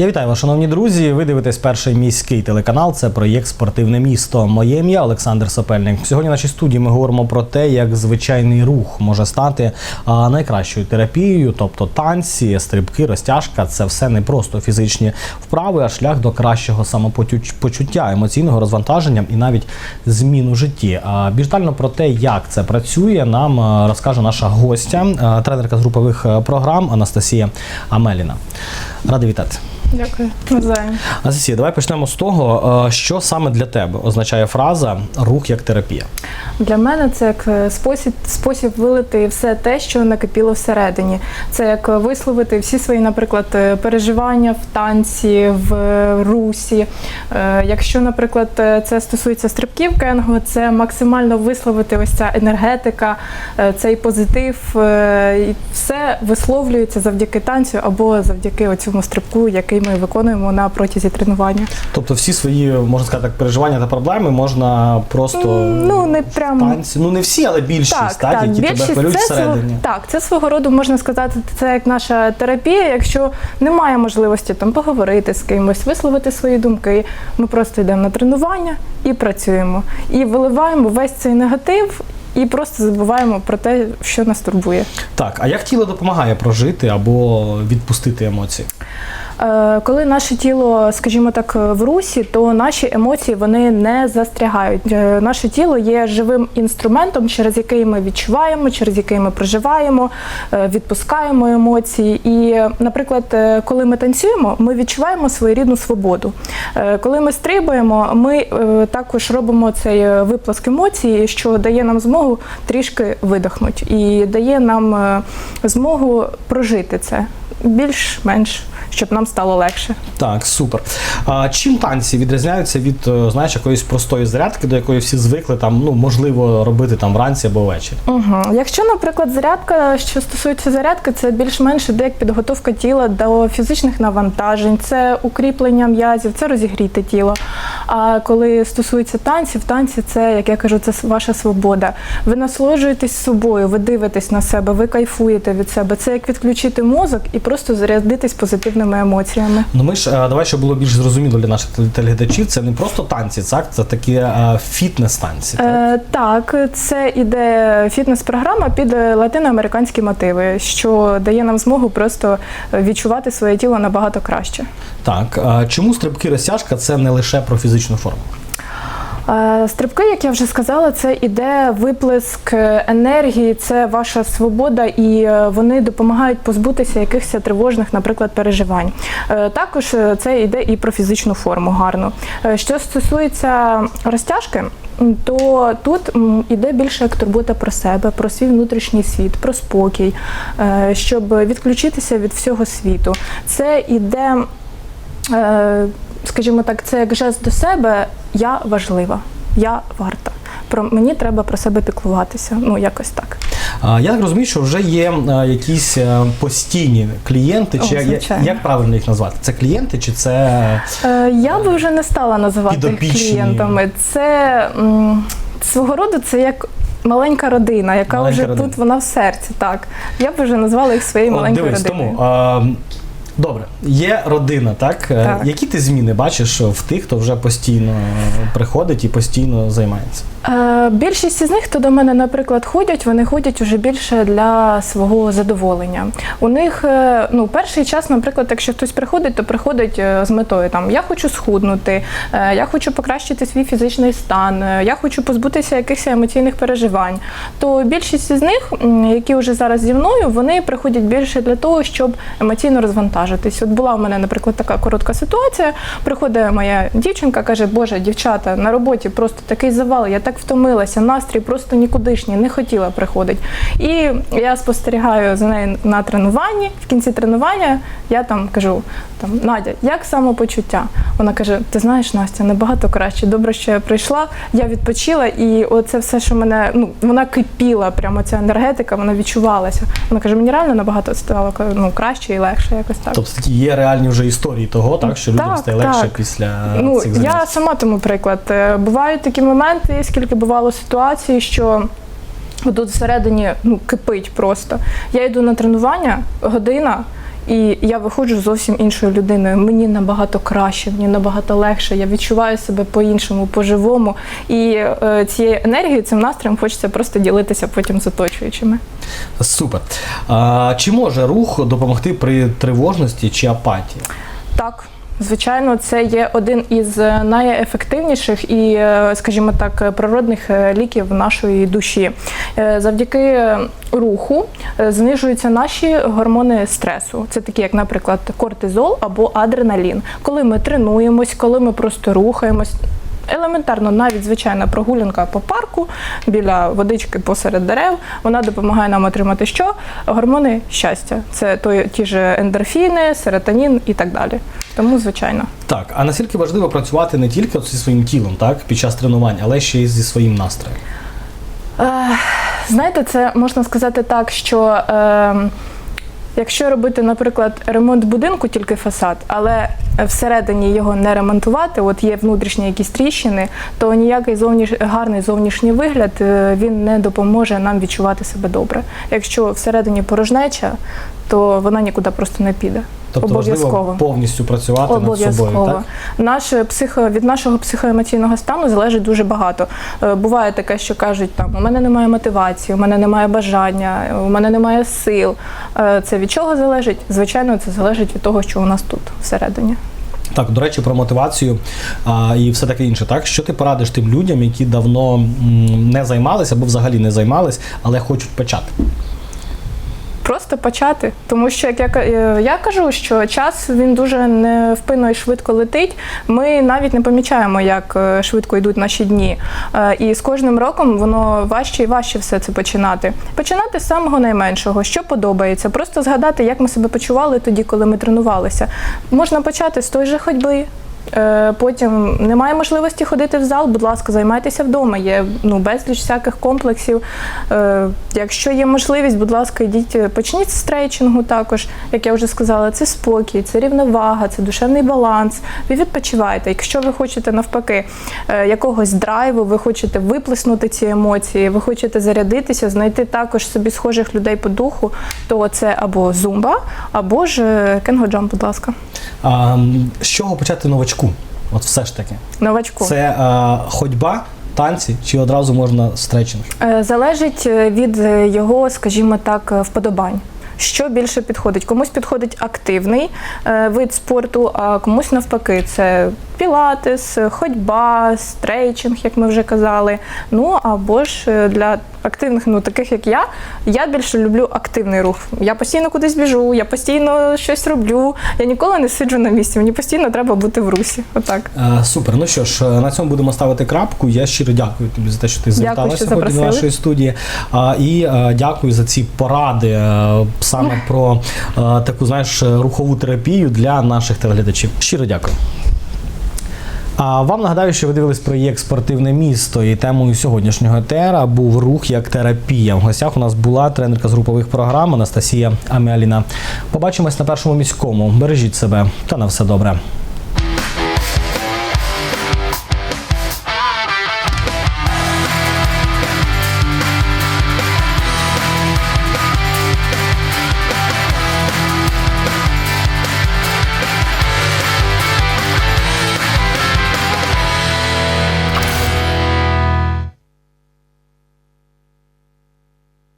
Я вітаю вас, шановні друзі. Ви дивитесь перший міський телеканал. Це проєкт Спортивне місто. Моє ім'я Олександр Сопельник. Сьогодні в нашій студії ми говоримо про те, як звичайний рух може стати найкращою терапією, тобто танці, стрибки, розтяжка. Це все не просто фізичні вправи, а шлях до кращого самопочуття, емоційного розвантаження і навіть змін у житті. Більш детально про те, як це працює, нам розкаже наша гостя, тренерка з групових програм Анастасія Амеліна. Радий вітати. Дякую. Анастасія, давай почнемо з того, е, що саме для тебе означає фраза рух як терапія. Для мене це як е, спосіб, спосіб вилити все те, що накипіло всередині. Це як висловити всі свої, наприклад, е, переживання в танці, в е, русі. Е, Якщо, наприклад, е, це стосується стрибків кенго, це максимально висловити ось ця енергетика, е, цей позитив. е, І все висловлюється завдяки танцю або завдяки цьому стрибку, який ми виконуємо на протязі тренування. Тобто всі свої, можна сказати, так, переживання та проблеми можна просто Ну, не прям танці. Ну не всі, але більшість, так, які тебе хвилюють всередині. так, це свого роду можна сказати, це як наша терапія. Якщо немає можливості там поговорити з кимось, висловити свої думки, ми просто йдемо на тренування і працюємо. І виливаємо весь цей негатив. І просто забуваємо про те, що нас турбує. Так, а як тіло допомагає прожити або відпустити емоції? Е, Коли наше тіло, скажімо так, в русі, то наші емоції вони не застрягають. Е, Наше тіло є живим інструментом, через який ми відчуваємо, через який ми проживаємо, е, відпускаємо емоції. І, наприклад, коли ми танцюємо, ми відчуваємо своєрідну свободу. Коли ми стрибаємо, ми також робимо цей виплеск емоцій, що дає нам змогу трішки видихнути і дає нам змогу прожити це більш-менш, щоб нам стало легше. Так, супер. А чим танці відрізняються від е, знаєш якоїсь простої зарядки, до якої всі звикли там, ну можливо, робити там вранці або ввечері? Угу. Якщо, наприклад, зарядка, що стосується зарядки, це більш-менш іде як підготовка тіла до фізичних навантажень, це укріплення м'язів, це розігріти тіло. А коли стосується танців, танці це, як я кажу, це ваша свобода. Ви насолоджуєтесь собою, ви дивитесь на себе, ви кайфуєте від себе. Це як відключити мозок і просто зарядитись позитивними емоціями. Ну ми ж е, давай, щоб було більш зрозуміло для наших телеглядачів, це не просто танці, так? Це такі е, фітнес-танці. Так? Е, так, це іде фітнес-програма під е, латиноамериканські мотиви, що дає нам змогу просто е, відчувати своє тіло набагато краще. Так, чому стрибки розтяжка це не лише про фізичну форму? Е, Стрибки, як я вже сказала, це іде виплеск енергії, це ваша свобода, і е, вони допомагають позбутися якихось тривожних, наприклад, переживань. Е, Також це йде і про фізичну форму гарно. Що стосується розтяжки. То тут іде більше як турбота про себе, про свій внутрішній світ, про спокій, щоб відключитися від всього світу. Це іде скажімо так, це як жест до себе, я важлива, я варта. Про мені треба про себе піклуватися. Ну якось так. А, Я так розумію, що вже є е, якісь е, постійні клієнти, О, як, як правильно їх назвати? Це клієнти, чи це Е, я би вже не стала називати їх клієнтами. Це м, свого роду це як. Маленька родина, яка Маленька вже родина. тут вона в серці. Так я б вже назвала їх своєю маленькою дивись, родиною. тому а, добре, є родина, так? Е, Так. Які ти зміни бачиш в тих, хто вже постійно приходить і постійно займається? Е, Більшість із них, хто до мене, наприклад, ходять, вони ходять уже більше для свого задоволення. У них е, ну перший час, наприклад, якщо хтось приходить, то приходить е, з метою там я хочу схуднути, я хочу покращити свій фізичний стан, я хочу позбутися якихось емоційних переживань. То більшість із них, які вже зараз зі мною, вони приходять більше для того, щоб емоційно розвантажитись. От була у мене, наприклад, така коротка ситуація. Приходить моя дівчинка, каже: Боже, дівчата, на роботі просто такий завал, я так втомилася, настрій просто нікудишній, не хотіла приходити. І я спостерігаю за нею на тренуванні. В кінці тренування я там кажу: там Надя, як самопочуття? Вона каже: Ти знаєш, Настя, набагато краще. Добре, що я прийшла, я відпочила, і оце все, що мене ну вона кипіла, прямо ця енергетика, вона відчувалася. Вона каже, мені реально набагато стало ну, краще і легше, якось так. Тобто такі є реальні вже історії того, так, що людям Так, стає легше так. після Ну, цих занять. я сама тому приклад. Е, Бувають такі моменти, скільки бувало ситуацій, що тут всередині ну, кипить просто. Я йду на тренування, година, і я виходжу зовсім іншою людиною. Мені набагато краще, мені набагато легше. Я відчуваю себе по-іншому, по-живому. І е, цією енергією, цим настроєм хочеться просто ділитися потім з оточуючими. Супер. А, чи може рух допомогти при тривожності чи апатії? Так. Звичайно, це є один із е, найефективніших і, е, скажімо так, природних е, ліків нашої душі. Завдяки руху знижуються наші гормони стресу. Це такі, як, наприклад, кортизол або адреналін. Коли ми тренуємось, коли ми просто рухаємось. Елементарно, навіть звичайна прогулянка по парку біля водички посеред дерев, вона допомагає нам отримати що? Гормони щастя. Це той, ті ж ендорфіни, серотонін і так далі. Тому, звичайно. Так, а наскільки важливо працювати не тільки зі своїм тілом, так, під час тренувань, але ще й зі своїм настроєм? Е, знаєте, це можна сказати так, що е, якщо робити, наприклад, ремонт будинку, тільки фасад, але всередині його не ремонтувати, от є внутрішні якісь тріщини, то ніякий зовніш... гарний зовнішній вигляд е, він не допоможе нам відчувати себе добре. Якщо всередині порожнеча, то вона нікуди просто не піде. Тобто важливо повністю працювати над собою. Обов'язково. Так? Наш психо, від нашого психоемоційного стану залежить дуже багато. Е, Буває таке, що кажуть, там у мене немає мотивації, у мене немає бажання, у мене немає сил. Е, Це від чого залежить? Звичайно, це залежить від того, що у нас тут всередині. Так, до речі, про мотивацію а, і все таке інше. Так, що ти порадиш тим людям, які давно не займалися або взагалі не займались, але хочуть почати? Просто почати, тому що як я, е, я кажу, що час він дуже невпинно і швидко летить. Ми навіть не помічаємо, як е, швидко йдуть наші дні. Е, І з кожним роком воно важче і важче все це починати. Починати з самого найменшого, що подобається. Просто згадати, як ми себе почували тоді, коли ми тренувалися. Можна почати з той же ходьби. Е, Потім немає можливості ходити в зал, будь ласка, займайтеся вдома. Є ну, безліч всяких комплексів. Е, Якщо є можливість, будь ласка, йдіть, е, почніть з стрейчингу також. Як я вже сказала, це спокій, це рівновага, це душевний баланс. Ви відпочиваєте. Якщо ви хочете навпаки якогось драйву, ви хочете виплеснути ці емоції, ви хочете зарядитися, знайти також собі схожих людей по духу, то це або зумба, або ж кенгоджам, будь ласка. А, з чого почати новачку? От все ж таки. Новачку. Це а, ходьба, танці, чи одразу можна стретчинг? Е, Залежить е, від е, його, скажімо так, е, вподобань. Що більше підходить? Комусь підходить активний е, вид спорту, а комусь навпаки, це пілатес, ходьба, стрейчинг, як ми вже казали. Ну або ж е, для активних, ну таких як я, я більше люблю активний рух. Я постійно кудись біжу, я постійно щось роблю. Я ніколи не сиджу на місці. Мені постійно треба бути в русі. Отак. Е, Супер. Ну що ж, е, на цьому будемо ставити крапку. Я щиро дякую тобі за те, що ти завітала що сьогодні до нашої студії. А, І е, дякую за ці поради е, саме про е, таку, знаєш, рухову терапію для наших телеглядачів. Щиро дякую. А вам нагадаю, що ви дивились проєкт Спортивне місто і темою сьогоднішнього етера був рух як терапія. В гостях у нас була тренерка з групових програм Анастасія Амеліна. Побачимось на першому міському. Бережіть себе та на все добре.